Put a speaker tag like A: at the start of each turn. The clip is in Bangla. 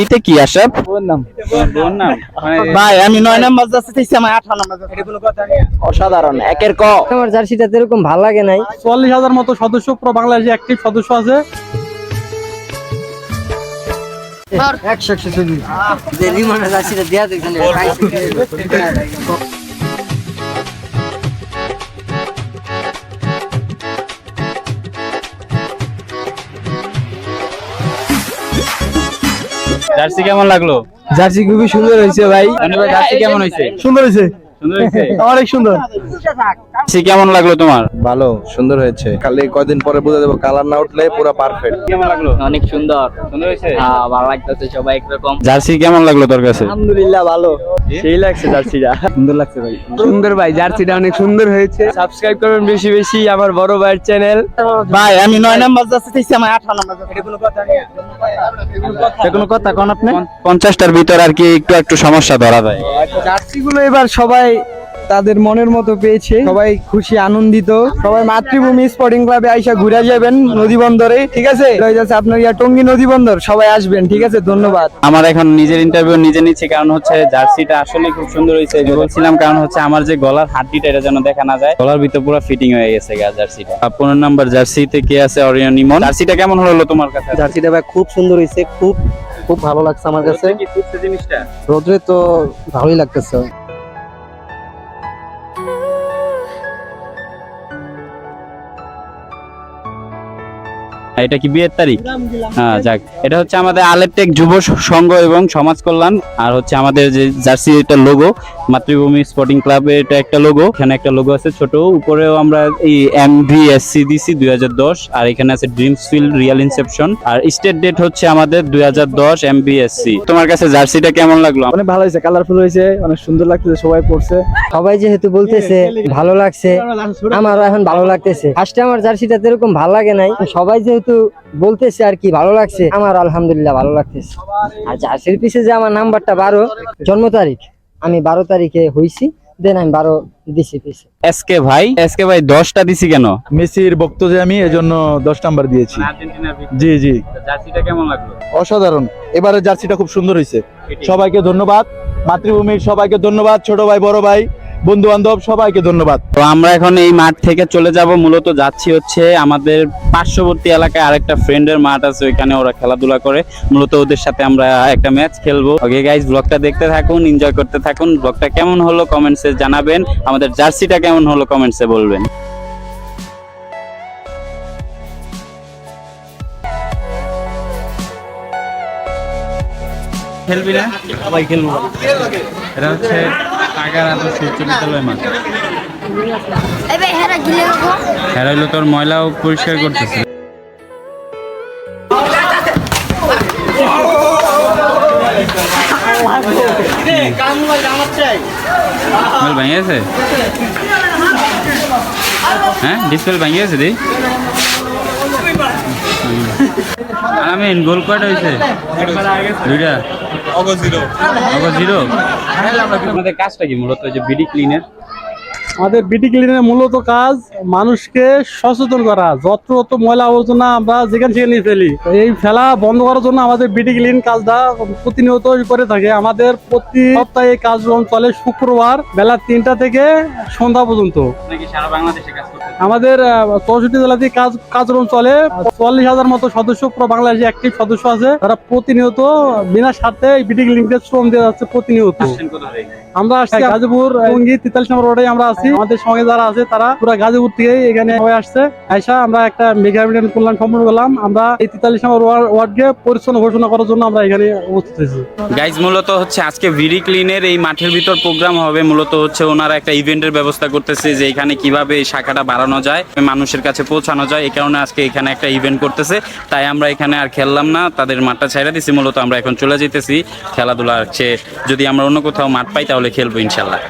A: এটা কি আসব?
B: ওর নাম।
A: বোন নাম। মানে
B: ভাই আমি নয় নাম্বার যাচ্ছে চাইছি আমার আঠারো নাম্বার এটা কোনো কথা নেই।
A: অসাধারণ একের ক?
C: আমার জার্সিটা এরকম ভালো লাগে নাই।
D: চুয়াল্লিশ হাজার মতো সদস্য পুরো বাংলাদেশে অ্যাক্টিভ সদস্য আছে।
C: একশো একশো জার্সিটা দেয়া দেখছেন
A: জার্সি কেমন লাগল?
B: জার্সি খুবই সুন্দর হয়েছে ভাই।
A: জার্সি কেমন হয়েছে?
B: সুন্দর হয়েছে। অনেক সুন্দর।
A: জার্সি কেমন লাগল তোমার?
E: ভালো সুন্দর হয়েছে। কালি কয়দিন পরে বুঝে দেবো কালার না উঠলে পুরো পারফেক্ট
A: কেমন লাগল?
C: অনেক সুন্দর।
A: সুন্দর হয়েছে?
C: হ্যাঁ ভালো লাগতেছে সবাই একরকম।
A: জার্সি কেমন লাগল তোর কাছে?
B: আলহামদুলিল্লাহ ভালো। সেই লাগছে জার্সিটা। সুন্দর লাগছে ভাই। সুন্দর ভাই জার্সিটা অনেক সুন্দর হয়েছে। সাবস্ক্রাইব করবেন বেশি বেশি আমার বড় ভাইয়ের চ্যানেল ভাই আমি নয় নাম্বার জার্সি আমার আঠারো নাম্বার এটা কোনো কথা নেই। কোনো কথা কোন আপনি?
A: পঞ্চাশটার ভিতর আর কি একটু একটু সমস্যা ধরা যায়।
B: জার্সি গুলো এবার সবাই তাদের মনের মতো পেয়েছে। সবাই খুশি আনন্দিত। সবাই মাতৃভূমি স্পোর্টিং ক্লাবে আইসা ঘুরে যাবেন নদী বন্দরে ঠিক আছে? আপনার ইয়া টঙ্গী নদী বন্দর সবাই আসবেন ঠিক আছে? ধন্যবাদ।
A: আমার এখন নিজের ইন্টারভিউ নিজে নিচ্ছি কারণ হচ্ছে জার্সিটা আসলে খুব সুন্দর হয়েছে। বলছিলাম কারণ হচ্ছে আমার যে গলার হাড্ডিটা এটা যেন দেখা না যায়। গলার ভিতর পুরো ফিটিং হয়ে গেছে গা জার্সিটা। পনেরো নাম্বার জার্সিতে কে আছে? অরিয়ন ইমন। জার্সিটা কেমন হলো তোমার কাছে?
C: জার্সিটা ভাই খুব সুন্দর হয়েছে খুব খুব ভালো লাগছে আমার কাছে।
A: জিনিসটা?
C: রোদ্রে তো ভালোই লাগতেছে।
A: এটা কি বিয়ের তারিখ হ্যাঁ যাক এটা হচ্ছে আমাদের আলেপটেক যুব সংঘ এবং সমাজ কল্যাণ আর হচ্ছে আমাদের যে জার্সি এটা লোগো মাতৃভূমি স্পোর্টিং ক্লাবের এটা একটা লোগো এখানে একটা লোগো আছে ছোট উপরেও আমরা এই এম ভি এস সি দিছি দুই আর এখানে আছে ড্রিমস ফিল্ড রিয়াল ইনসেপশন আর স্টেট ডেট হচ্ছে আমাদের দুই হাজার দশ এম বি এস সি তোমার কাছে জার্সিটা কেমন লাগল
B: অনেক ভালো হয়েছে কালারফুল হয়েছে অনেক সুন্দর লাগতেছে সবাই পড়ছে
C: সবাই যেহেতু বলতেছে ভালো লাগছে আমারও এখন ভালো লাগতেছে ফার্স্টে আমার জার্সিটা এরকম ভালো লাগে নাই সবাই যেহেতু বলতেছে আর কি ভালো লাগছে। আমার আলহামদুলিল্লাহ ভালো লাগতেছে। আর জার্সির পিছে যে আমার নাম্বারটা বারো জন্ম তারিখ আমি বারো তারিখে হইছি দেন আমি বারো দিছি পিছে।
A: এসকে ভাই এসকে ভাই দশটা দিছি কেন?
F: মেসির ভক্ত যে আমি এজন্য দশ নাম্বার দিয়েছি। জি জি।
A: জার্সিটা কেমন লাগল?
F: অসাধারণ। এবারে জার্সিটা খুব সুন্দর হয়েছে সবাইকে ধন্যবাদ। মাতৃভূমির সবাইকে ধন্যবাদ ছোট ভাই বড় ভাই। বন্ধু বান্ধব সবাইকে ধন্যবাদ।
A: তো আমরা এখন এই মাঠ থেকে চলে যাব। মূলত যাচ্ছি হচ্ছে আমাদের পার্শ্ববর্তী এলাকায় আরেকটা ফ্রেন্ডের মাঠ আছে ওইখানে ওরা খেলাধুলা করে। মূলত ওদের সাথে আমরা একটা ম্যাচ খেলব। ওকে গাইজ ব্লগটা দেখতে থাকুন এনজয় করতে থাকুন। ব্লগটা কেমন হলো কমেন্টসে জানাবেন। আমাদের জার্সিটা কেমন হলো কমেন্টসে বলবেন। খেলবি না?
B: সবাই খেলব।
A: এটা হচ্ছে টাকার আদর্শ উচ্চ বিদ্যালয় মাঠ।
G: এবার হেরা গিলে রাখো
A: হ্যাঁ হইল তোর ময়লাও পরিষ্কার করতেছে। ভেঙে গেছে হ্যাঁ ডিসপ্লে ভেঙে গেছে দি? আমি গোল কয়টা হয়েছে দুইটা। অগ জিরো। অগ জিরো? আমাদের কাজটা কি? মূলত যে বিডি ক্লিনের
D: আমাদের বিটি ক্লিনের মূলত কাজ মানুষকে সচেতন করা যত্র তত ময়লা আবর্জনা আমরা যেখানে সেখানে ফেলি। এই ফেলা বন্ধ করার জন্য আমাদের বিটি ক্লিন কাজটা প্রতিনিয়ত করে থাকে। আমাদের প্রতি সপ্তাহে এই কার্যক্রম চলে শুক্রবার বেলা তিনটা থেকে সন্ধ্যা পর্যন্ত।
A: নাকি সারা বাংলাদেশে কাজ করতে
D: আমাদের চৌষট্টি জেলাতে কাজ কার্যক্রম চলে। চল্লিশ হাজার মতো সদস্য পুরো বাংলাদেশে অ্যাক্টিভ সদস্য আছে। তারা প্রতিনিয়ত বিনা স্বার্থে বিটি ক্লিনকে শ্রম দিয়ে যাচ্ছে প্রতিনিয়ত। আমরা আসছি গাজীপুর টঙ্গী তেতাল্লিশ নম্বর রোডে আমরা আছি। আমাদের সঙ্গে যারা আছে, তারা পুরো গাজীপুর থেকে এখানে সবাই আসছে। আইসা আমরা একটা মেগা মিডিয়ান কল্যাণ সম্পন্ন করলাম। আমরা এই তেতাল্লিশ নম্বর ওয়ার্ডকে পরিচ্ছন্ন ঘোষণা করার জন্য আমরা এখানে উপস্থিত হয়েছি।
A: গাইজ মূলত হচ্ছে আজকে ভিডি ক্লিনের এই মাঠের ভিতর প্রোগ্রাম হবে। মূলত হচ্ছে ওনারা একটা ইভেন্টের ব্যবস্থা করতেছে যে এখানে কীভাবে এই শাখাটা বাড়ানো যায়, মানুষের কাছে পৌঁছানো যায়। এই কারণে আজকে এখানে একটা ইভেন্ট করতেছে। তাই আমরা এখানে আর খেললাম না, তাদের মাঠটা ছাইরা দিছি। মূলত আমরা এখন চলে যেতেছি খেলাধুলা হচ্ছে যদি আমরা অন্য কোথাও মাঠ পাই, তাহলে খেলব ইনশাল্লাহ